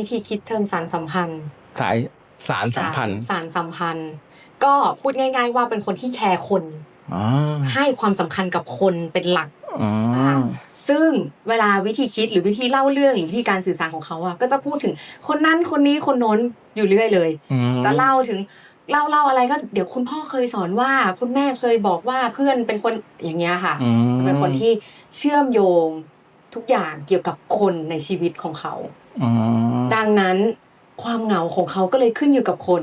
วิธีคิดเชิงสารสัมพันธ์ สายสารสัมพันธ์ สารสัมพันธ์ ก็พูดง่าย ๆ ว่าเป็นคนที่แคร์คนอ๋อให้ความสำคัญกับคนเป็นหลักอ๋อค่ะซึ่งเวลาวิธีคิดหรือวิธีเล่าเรื่องหรือวิธีการสื่อสารของเขาอะก็จะพูดถึงคนนั้นคนนี้คนโน้นอยู่เรื่อยเลยอืมจะเล่าถึงเล่าเล่าอะไรก็เดี๋ยวคุณพ่อเคยสอนว่าคุณแม่เคยบอกว่าเพื่อนเป็นคนอย่างเงี้ยค่ะอืมเป็นคนที่เชื่อมโยงทุกอย่างเกี่ยวกับคนในชีวิตของเขาอ๋อ ดังนั้นความเหงาของเขาก็เลยขึ้นอยู่กับคน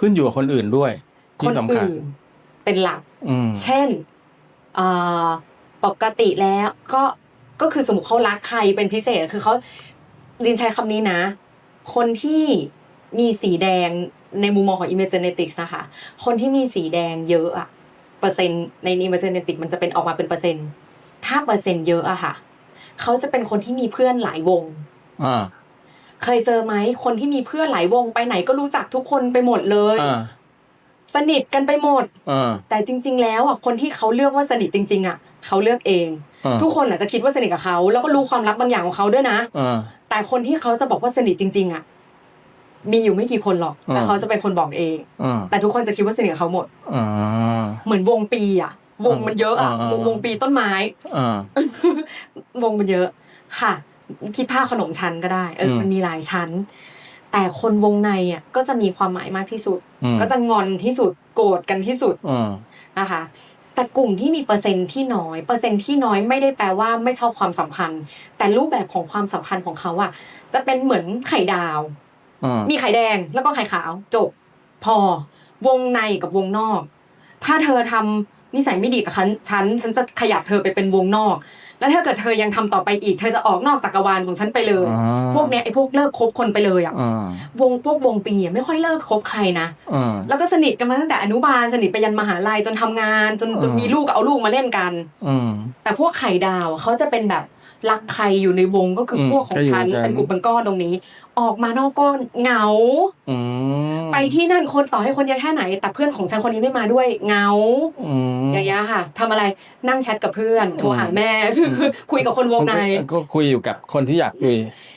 ขึ้นอยู่กับคนอื่นด้วยคที่นสำคัญอื่นเป็นหลักอืมเช่นเอ่อปกติแล้วก็ก็คือสมมติเขารักใครเป็นพิเศษคือเขาลินใช้คำนี้นะ คนที่มีสีแดงในมุมมองของ Imagenetics นะคะคนที่มีสีแดงเยอะอะเปอร์เซ็นต์ใน Imagenetics มันจะเป็นออกมาเป็นเปอร์เซ็นต์ ถ้าเปอร์เซ็นต์เยอะอะค่ะ เขาจะเป็นคนที่มีเพื่อนหลายวง อ่าเคยเจอไหมคนที่มีเพื่อนหลายวงไปไหนก็รู้จักทุกคนไปหมดเลย อ่าสนิทกันไปหมด อ่าแต่จริง ๆ แล้วอะคนที่เขาเลือกว่าสนิทจริง ๆ อะ เขาเลือกเอง อ่าทุกคนอาจจะคิดว่าสนิทกับเขาแล้วก็รู้ความลับบางอย่างของเขาด้วยนะ อ่า แต่คนที่เขาจะบอกว่าสนิทจริง ๆ อะ มีอยู่ไม่กี่คนหรอกอ่า แต่เขาจะเป็นคนบอกเอง อ่าแต่ทุกคนจะคิดว่าสนิทกับเขาหมด อ่า เหมือนวงปีอะ วงมันเยอะอะอ่าวงวงปีต้นไม้ อ่าวงมันเยอะ ค่ะ คิดภาพขนมชั้นก็ได้เอออืมมันมีหลายชั้น แต่คนวงในอะก็จะมีความหมายมากที่สุดอืมก็จะงอนที่สุดโกรธกันที่สุดอ่านะคะ แต่กลุ่มที่มีเปอร์เซ็นต์ที่น้อย เปอร์เซ็นต์ที่น้อยไม่ได้แปลว่าไม่ชอบความสัมพันธ์ แต่รูปแบบของความสัมพันธ์ของเขาอะจะเป็นเหมือนไข่ดาวอ่ามีไข่แดงแล้วก็ไข่ขาวจบพอวงในกับวงนอก ถ้าเธอทำ นิสัยไม่ดีกับฉันฉันฉันจะขยับเธอไปเป็นวงนอก แล้วถ้าเกิดเธอยังทำต่อไปอีก เธอจะออกนอกจักรวาลของฉันไปเลยอ่าพวกเนี้ยไอ้พวกเลิกคบคนไปเลยอะอ่าวงพวกวงปีอะไม่ค่อยเลิกคบใครนะอ่าแล้วก็สนิทกันมาตั้งแต่อนุบาลสนิทไปยันมหาลัยจนทำงาน จนจนอืมมีลูกก็เอาลูกมาเล่นกันอืมแต่พวกไข่ดาวเขาจะเป็นแบบรักใครอยู่ในวงก็คืออมพวกของก็อยู่ฉันฉันเป็นกลุ่มเป็นก้อนตรงนี้ ออกมานอกก้อนเหงา อืมไปที่นั่นคนต่อให้คนเยอะแค่ไหน แต่เพื่อนของฉันคนนี้ไม่มาด้วยเหงา อืมอย่างเงี้ยค่ะทำอะไรนั่งแชทกับเพื่อนโทรหาแม่คือคือคุยกับคนวงใน ก็คุยอยู่กับคนที่อยากคุย